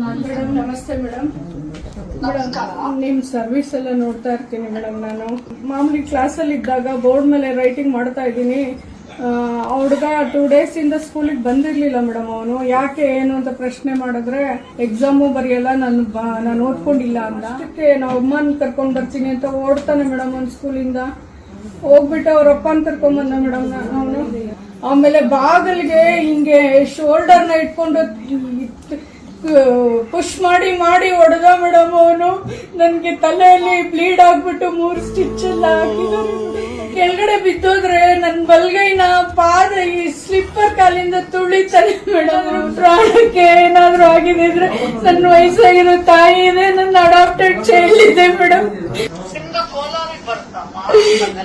Madam ನಮಸ್ತೆ madam madam ನಿಮ್ಮ service ಎಲ್ಲ ನೋಡ್ತಾ ಇರ್ತೀನಿ ಮೇಡಮ್ ನಾನು. ಮಾಮೂಲಿ ಕ್ಲಾಸಲ್ಲಿ ಇದ್ದಾಗ ಬೋರ್ಡ್ ಮೇಲೆ ರೈಟಿಂಗ್ ಮಾಡ್ತಾ ಇದ್ದೀನಿ. ಹುಡುಗ ಟೂ ಡೇಸ್ ಇಂದ ಸ್ಕೂಲಿಗೆ ಬಂದಿರ್ಲಿಲ್ಲ ಮೇಡಮ್ ಅವನು. ಯಾಕೆ, ಏನು ಅಂತ ಪ್ರಶ್ನೆ ಮಾಡಿದ್ರೆ ಎಕ್ಸಾಮು ಬರೆಯಲ್ಲ, ನಾನು ನಾನು ಓದ್ಕೊಂಡಿಲ್ಲ ಅಂತ. ಅದಕ್ಕೆ ನಾವು ಅಮ್ಮನ ಕರ್ಕೊಂಡು ಬರ್ತೀನಿ ಅಂತ ಓಡ್ತಾನೆ ಮೇಡಮ್ ಅವ್ನು ಸ್ಕೂಲಿಂದ ಹೋಗ್ಬಿಟ್ಟು ಅವ್ರ ಅಪ್ಪನ ಕರ್ಕೊಂಡ್ ಬಂದ ಮೇಡಮ್ ಅವನು. ಆಮೇಲೆ ಬಾಗಲ್ಗೆ ಹಿಂಗೆ ಶೋಲ್ಡರ್ನ ಇಟ್ಕೊಂಡು ಪುಷ್ ಮಾಡಿ ಮಾಡಿ ಹೊಡೆದ ಮೇಡಮ್ ಅವನು. ನನ್ಗೆ ತಲೆಯಲ್ಲಿ ಬ್ಲೀಡ್ ಆಗ್ಬಿಟ್ಟು ಮೂರು ಸ್ಟಿಚ್ ಎಲ್ಲ ಹಾಕಿದ್ದಾರೆ ಕೆಳಗಡೆ ಬಿದ್ದೋದ್ರೆ ನನ್ ಬಲ್ಗೈನ ಪಾದ ಈ ಸ್ಲಿಪ್ಪರ್ ಕಾಲಿಂದ ತುಳಿತಾರೆ ಮೇಡಮ್ ಪ್ರಾಣಕ್ಕೆ ಏನಾದ್ರೂ ಆಗಿದೆ ಅಂದ್ರೆ ನನ್ನ ವಯಸ್ಸಾಗಿರೋ ತಾಯಿ ಇದೆ ನನ್ನ ಅಡಾಪ್ಟೆಡ್ ಚೈಲ್ಡ್ ಇದೆ madam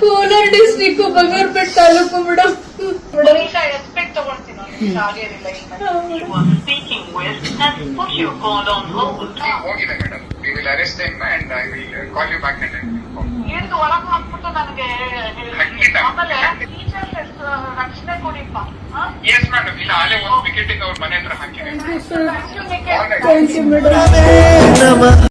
Kolar district Bangarpet taluk madam You are speaking with has put your call on hold. ಹೋಗಿದೆ madam we will arrest them and I will call you back and ಹಿಡಿದು ಒಳಗೆ ಹಾಕ್ಬಿಟ್ಟು ನನಗೆ ಹೇಳಿ. ಖಂಡಿತ. ಆಮೇಲೆ ಟೀಚರ್ಸ್ ರಕ್ಷಣೆ ಕೊಡಿಪ್ಪ ಹಾ? ಎಸ್ ಮೇಡಮ್ ಇಲ್ಲ ಅಲ್ಲೇ ಒಂದು ವಿಕೆಟಿಂಗ್ ಅವ್ರ ಮನೆ ಹತ್ರ ಹಾಕಿದೆ ಥ್ಯಾಂಕ್ ಯು ಮೇಡಮ್